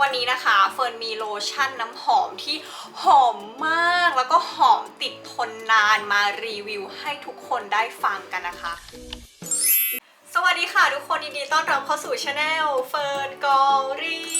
วันนี้นะคะเฟิร์นมีโลชั่นน้ำหอมที่หอมมาก แล้วก็หอมติดทนนานมารีวิวให้ทุกคนได้ฟังกันนะคะ วัสดีค่ะทุกคนยินดีต้อนรับเข้าสู่ช anel เฟิร์นกอรี่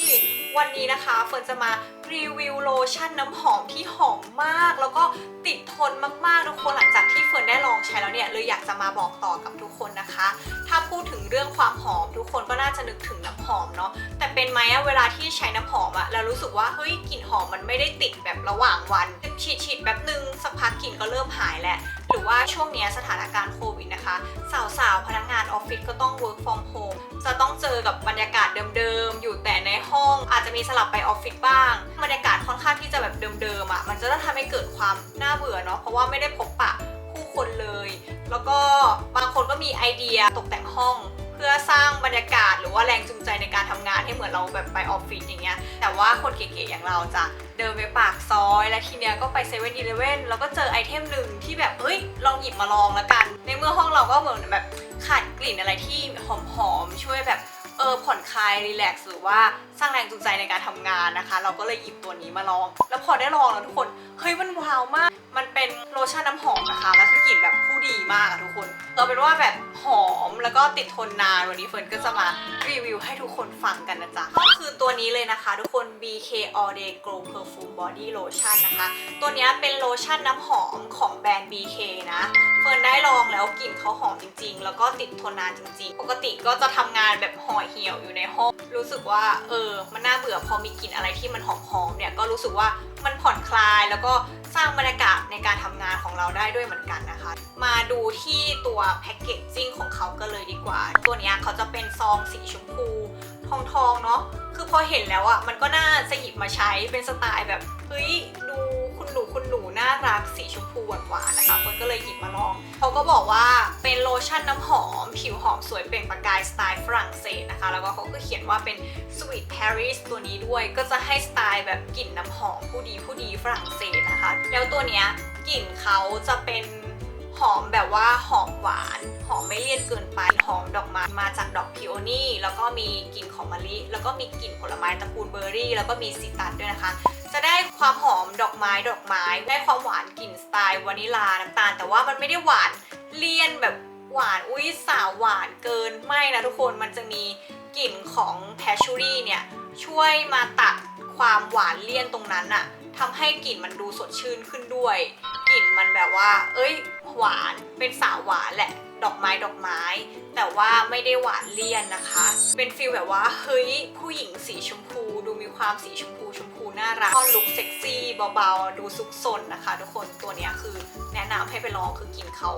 วันนี้นะคะเฟิร์นจะมารีวิวโลชั่นน้ำหอมที่หอมมาก แล้วก็ติดทนมากๆทุกคนหลังจากที่เฟิร์นได้ลองใช้แล้วเนี่ยเลยอยากจะมาบอกต่อกับทุกคนนะคะ ถ้าพูดถึงเรื่องความหอมทุกคนก็น่าจะนึกถึงน้ำหอมเนาะแต่เป็นไหมอะเวลาที่ใช้น้ำหอมอะแล้วรู้สึกว่าเฮ้ยกลิ่นหอมมันไม่ได้ติดแบบระหว่างวันฉีดฉีดๆแป๊บนึงสักพักกลิ่นก็เริ่มหายแหละ หรือว่าช่วงนี้สถานการณ์โควิดนะคะ สาวๆ พนักงานออฟฟิศก็ต้อง work from home จะต้องเจอกับบรรยากาศเดิมๆ อยู่แต่ในห้อง อาจจะมีสลับไปออฟฟิศบ้าง บรรยากาศค่อนข้างที่จะแบบเดิมๆอะ มันจะทำให้เกิดความน่าเบื่อเนาะ เพราะว่าไม่ได้พบปะผู้คนเลย แล้วก็บางคนก็มีไอเดียตกแต่งห้องเพื่อสร้างบรรยากาศหรือว่าแรงจูงใจในการทำงานให้เหมือนเราแบบไปออฟฟิศอย่างเงี้ย แต่ว่าคนเก๋ๆอย่างเราจะเดินไปปากซอย และทีเนี้ยก็ไปเซเว่นอีเลเว่นแล้วก็เจอไอเทมหนึ่งที่แบบเฮ้ยลองหยิบมาลองแล้วกัน ในเมื่อห้องเราก็เหมือนแบบขาดกลิ่นอะไรที่หอมๆช่วยแบบเออผ่อนคลายรีแลกซ์หรือว่าสร้างแรงจูงใจในการทำงานนะคะ เราก็เลยหยิบตัวนี้มาลอง แล้วพอได้ลองแล้วทุกคนเฮ้ยมันว้าวมาก มันเป็นโลชั่นน้ำหอมนะคะแล้วคือกลิ่นแบบ ดีมากอะทุกคนเอาเป็นว่าแบบหอมแล้วก็ติดทนนานวันนี้เฟิร์นก็จะมารีวิวให้ทุกคนฟังกันนะจ๊ะก็คือตัวนี้เลยนะคะ ทุกคน BK All Day Glow Perfume Body Lotion นะคะ ตัวนี้เป็นโลชั่นน้ำหอมของแบรนด์ BK นะเฟิร์นได้ลองแล้วกลิ่นเขาหอมจริง ๆ แล้วก็ติดทนนานจริงๆ ปกติก็จะทำงานแบบห่อเหี่ยวอยู่ในห้อง รู้สึกว่าเออ มันน่าเบื่อพอมีกลิ่นอะไรที่มันหอมๆเนี่ยก็รู้สึกว่า มันผ่อนคลายแล้วก็สร้างบรรยากาศในการทำงานของเราได้ด้วยเหมือนกันนะคะ มาดูที่ตัวแพ็กเกจจิ้งของเขากันเลยดีกว่า ตัวนี้เขาจะเป็นซองสีชมพูทองทองๆเนาะ คือพอเห็นแล้วอะ่ะมันก็น่าจะหยิบมาใช้เป็นสไตล์แบบเฮ้ยดูคุณหนูคุณหนูน่ารักสีชมพูหวานๆนะคะคนก็เลยหยิบมาลอง เขาก็บอกว่าเป็นโลชั่นน้ำหอม ผิวหอมสวยเปล่งประกายสไตล์ฝรั่งเศสนะคะ แล้วก็เขาก็เขียนว่าเป็น Sweet Paris ตัวนี้ด้วยก็จะให้สไตล์แบบกลิ่นน้ำหอมผู้ดีผู้ดีฝรั่งเศสนะคะ แล้วตัวเนี้ยกลิ่นเขาจะเป็นหอมแบบว่าหอมหวาน หอมไม่เลี่ยนเกินไป หอมดอกไม้มาจากดอกพิโอนี่ แล้วก็มีกลิ่นของมะลิ แล้วก็มีกลิ่นผลไม้ตระกูลเบอร์รี่ แล้วก็มีซีตัสด้วยนะคะ จะได้ความหอมดอกไม้ดอกไม้ ได้ความหวานกลิ่นสไตล์วานิลาน้ำตาล แต่ว่ามันไม่ได้หวานเลี่ยนแบบหวาน อุ้ยสาวหวานเกิน ไม่นะทุกคน มันจะมี กลิ่นของแพชชูรี่เนี่ยช่วยมาตัดความหวานเลี่ยนตรงนั้นอะทำให้กลิ่นมันดูสดชื่นขึ้นด้วย กลิ่นมันแบบว่า เอ้ย หวานเป็นสาวหวานแหละ ดอกไม้ดอกไม้ แต่ว่าไม่ได้หวานเลี่ยนนะคะ เป็นฟีลแบบว่าเฮ้ยผู้หญิงสีชมพูดูมีความสีชมพูชมพูน่ารักก็ลุคเซ็กซี่เบาๆ ดูซุกซนนะคะ ทุกคนตัวเนี้ยคือแนะนำให้ไปลองคือกลิ่นเขา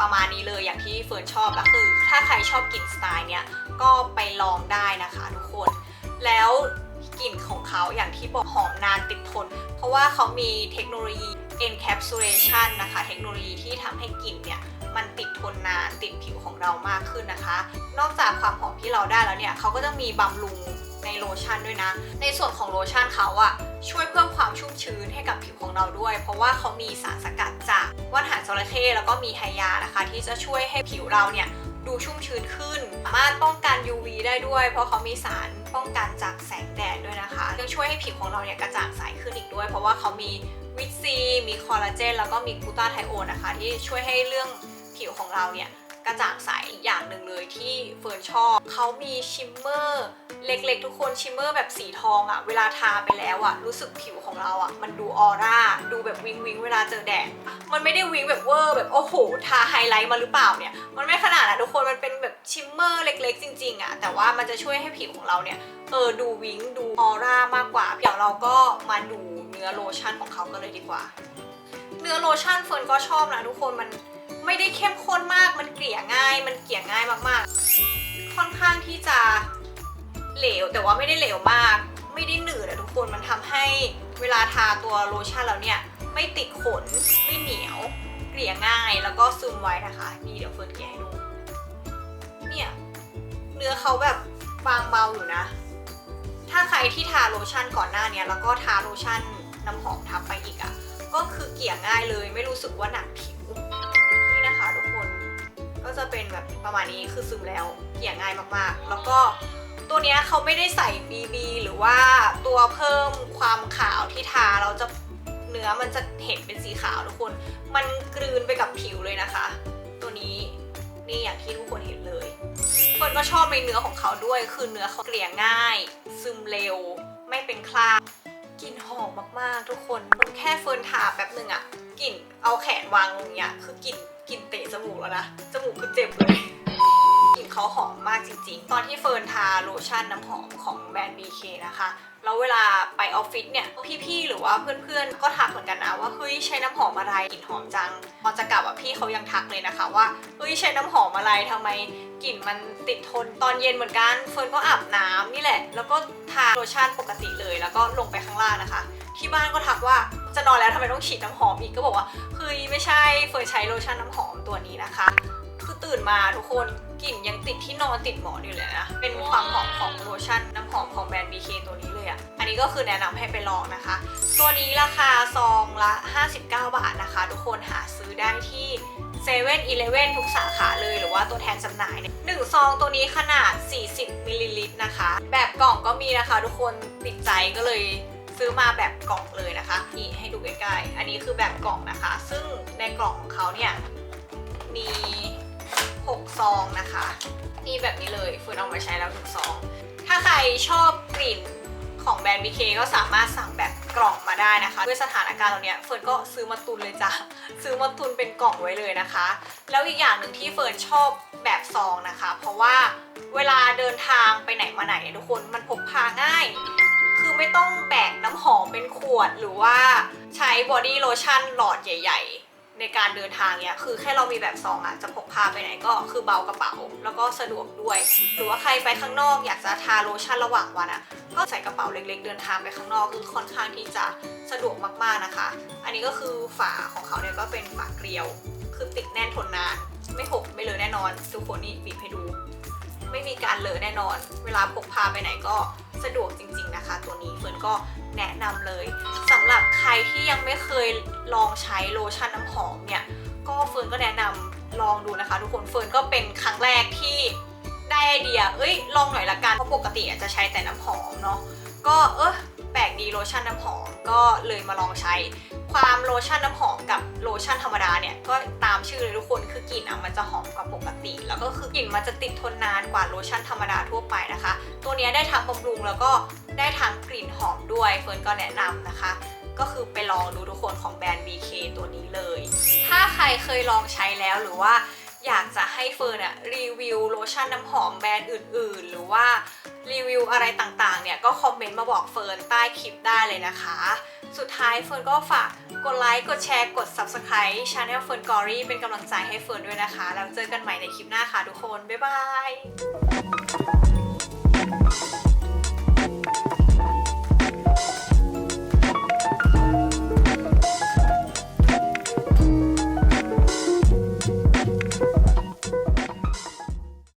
ประมาณนี้เลยอย่างที่เฟิร์นชอบแล้วคือ ถ้าใครชอบกลิ่นสไตล์เนี้ยก็ไปลองได้นะคะทุกคน แล้วกลิ่นของเขาอย่างที่บอกหอมนานติดทน เพราะว่าเขามีเทคโนโลยี encapsulation นะคะ เทคโนโลยีที่ทำให้กลิ่นเนี่ย มันติดทนนานติดผิวของเรามากขึ้นนะคะ นอกจากความหอมที่เราได้แล้วเนี่ยเขาก็จะมีบำรุงในโลชั่นด้วยนะ ในส่วนของโลชั่นเขาอะช่วยเพิ่มความชุ่มชื้นให้กับผิวของเราด้วย เพราะว่าเขามีสารสกัดจากว่านหางจระเข้แล้วก็มีไฮยานะคะ ที่จะช่วยให้ผิวเราเนี่ยดูชุ่มชื้นขึ้น สามารถป้องกัน UV ได้ด้วย เพราะเขามีสารป้องกันจากแสงแดดด้วยนะคะยังช่วยให้ผิวของเราเนี่ยกระจ่างใสขึ้นอีกด้วย เพราะว่าเขามีวิตซี มีคอลลาเจน แล้วก็มีกูต้าไทโอนนะคะ ที่ช่วยให้เรื่อง ผิวของเราเนี่ยกระจ่างใสอีกอย่างหนึ่งเลยที่เฟิร์นชอบเขามีชิมเมอร์เล็กๆ ทุกคนชิมเมอร์แบบสีทองอะเวลาทาไปแล้วอะรู้สึกผิวของเราอะมันดูออร่า ดูแบบวิงวิงเวลาเจอแดดมันไม่ได้วิงแบบเวอร์แบบโอ้โหทาไฮไลท์มาหรือเปล่าเนี่ยมันไม่ขนาดนะทุกคนมันเป็นแบบชิมเมอร์เล็ก ๆ จริงๆอะแต่ว่ามันจะช่วยให้ผิวของเราเนี่ยเออดูวิงดูออร่ามากกว่าเดี๋ยวเราก็มาดูเนื้อโลชั่นของเขากันเลยดีกว่า เนื้อโลชั่นเฟิร์นก็ชอบนะทุกคนมัน ไม่ได้เข้มข้นมาก มันเกลี่ยง่าย มันเกลี่ยง่ายมากๆ ค่อนข้างที่จะเหลว แต่ว่าไม่ได้เหลวมาก ไม่ได้หนืดอะทุกคน มันทำให้เวลาทาตัวโลชั่นแล้วเนี่ย ไม่ติดขน ไม่เหนียว เกลี่ยง่าย แล้วก็ซึมไว้นะคะ นี่เดี๋ยวเฟิร์นเกลี่ยให้ดู เนี่ย เนื้อเขาแบบบางเบาอยู่นะ ถ้าใครที่ทาโลชั่นก่อนหน้าเนี้ยแล้วก็ทาโลชั่นน้ำหอมทับไปอีกอะ่ะ ก็คือเกลี่ยง่ายเลย ไม่รู้สึกว่าหนักผิว จะเป็นแบบประมาณนี้คือซึมแล้วเกลี่ยง่ายมากๆ แล้วก็ตัวเนี้ยเขาไม่ได้ใส่ BB หรือว่าตัวเพิ่มความขาวที่ทาเราจะเนื้อมันจะเห็นเป็นสีขาวทุกคน มันกลืนไปกับผิวเลยนะคะ ตัวนี้นี่อย่างที่ทุกคนเห็นเลยเฟิร์นก็ชอบในเนื้อของเขาด้วย คือเนื้อเขาเกลี่ยง่าย ซึมเร็ว ไม่เป็นคราบกลิ่นหอมมากๆ ทุกคนมันแค่เฟิร์นทาแป๊บหนึ่งอะกลิ่นเอาแขนวางลงเนี้ยคือกลิ่น กลิ่นเตะจมูกแล้วนะ จมูกคือเจ็บเลย กลิ่นเขาหอมมากจริงๆ ตอนที่เฟิร์นทาโลชั่นน้ำหอมของแบรนด์ BK นะคะ แล้วเวลาไปออฟฟิศเนี่ย พี่ๆ หรือว่าเพื่อนๆ ก็ทักเหมือนกันนะว่า เฮ้ยใช้น้ำหอมอะไรกลิ่นหอมจัง พอจะกลับอะพี่เขายังทักเลยนะคะว่า เฮ้ยใช้น้ำหอมอะไรทำไมกลิ่นมันติดทนตอนเย็นเหมือนกัน เฟิร์นก็อาบน้ำนี่แหละ แล้วก็ทาโลชั่นปกติเลย แล้วก็ลงไปข้างล่างนะคะ ที่บ้านก็ทักว่า จะนอนแล้วทำไมต้องฉีดน้ำหอมอีกก็บอกว่าเฮ้ยไม่ใช่เฟิร์ใช้โลชั่นน้ำหอมตัวนี้นะคะ คือตื่นมาทุกคนกลิ่นยังติดที่นอนติดหมอนอยู่เลยนะ เป็นความหอมของโลชั่นน้ำหอมของแบรนด์ BK ตัวนี้เลยอะ่ะ อันนี้ก็คือแนะนำให้ไปลองนะคะ ตัวนี้ราคาซองละ 59 บาทนะคะ ทุกคนหาซื้อได้ที่7 e เ e ่ e อทุกสาขาเลยหรือว่าตัวแทนจำหน่ายเนี่ยหนึ่งซองตัวนี้ขนาด 40มิลลิลิตรนะคะ แบบกล่องก็มีนะคะ ทุกคนติดใจก็เลย ซื้อมาแบบกล่องเลยนะคะนี่ให้ดูใกล้ๆอันนี้คือแบบกล่องนะคะ ซึ่งในกล่องของเขาเนี่ยมี6ซองนะคะนี่แบบนี้เลยเฟิร์นเอามาใช้แล้วทุกซองถ้าใครชอบกลิ่นของแบรนด์ BK ก็สามารถสั่งแบบกล่องมาได้นะคะ ด้วยสถานการณ์ตรงเนี้ยเฟิร์นก็ซื้อมาตุนเลยจ้ะ ซื้อมาตุนเป็นกล่องไว้เลยนะคะ แล้วอีกอย่างหนึ่งที่เฟิร์นชอบแบบซองนะคะ เพราะว่าเวลาเดินทางไปไหนมาไหนทุกคนมันพกพาง่าย ไม่ต้องแบกน้ำหอมเป็นขวดหรือว่าใช้บอดี้โลชั่นหลอดใหญ่ ๆ ในการเดินทางเนี่ยคือแค่เรามีแบบซองอะจะพกพาไปไหนก็คือเบากระเป๋า แล้วก็สะดวกด้วย หรือว่าใครไปข้างนอกอยากจะทาโลชั่นระหว่างวันอะก็ใส่กระเป๋าเล็ก ๆ เดินทางไปข้างนอกคือค่อนข้างที่จะสะดวกมากๆนะคะ อันนี้ก็คือฝาของเขาเนี่ยก็เป็นฝาเกลียว คือติดแน่นทนนานไม่หกไม่เลอะแน่นอนทุกคนนี่บีบให้ดู ไม่มีการเลอะแน่นอน เวลาพกพาไปไหนก็สะดวกจริง ๆนะคะ ตัวนี้เฟิร์นก็แนะนำเลยสำหรับใครที่ยังไม่เคยลองใช้โลชั่นน้ำหอมเนี่ยก็เฟิร์นก็แนะนำลองดูนะคะ ทุกคนเฟิร์นก็เป็นครั้งแรกที่ได้ไอเดีย เอ้ย ลองหน่อยละกัน เพราะปกติอาจจะใช้แต่น้ำหอมเนาะ ก็เออแปลกดีโลชั่นน้ำหอม ก็เลยมาลองใช้ ความโลชั่นน้ำหอมกับโลชั่นธรรมดาเนี่ย ก็ตามชื่อเลยทุกคน คือกลิ่นอะมันจะหอมกว่าปก ติ แล้วก็คือกลิ่นมันจะติดทนนานกว่าโลชั่นธรรมดาทั่วไปนะคะ ตัวนี้ได้ทั้งบำรุงแล้วก็ได้ทั้งกลิ่นหอมด้วยเฟิร์นก็แนะนำนะคะ ก็คือไปลองดูทุกคนของแบรนด์ BK ตัวนี้เลย ถ้าใครเคยลองใช้แล้วหรือว่าอยากจะให้เฟิร์นอะรีวิวโลชั่นน้ำหอมแบรนด์อื่น ๆ หรือว่ารีวิวอะไรต่างๆเนี่ยก็คอมเมนต์มาบอกเฟิร์นใต้คลิปได้เลยนะคะ สุดท้ายเฟิร์นก็ฝากกดไลค์ กดแชร์ กด Subscribe Channel เฟิร์นกอรี่เป็นกำลังใจให้เฟิร์นด้วยนะคะ แล้วเจอกันใหม่ในคลิปหน้าค่ะทุกคน บ๊ายบาย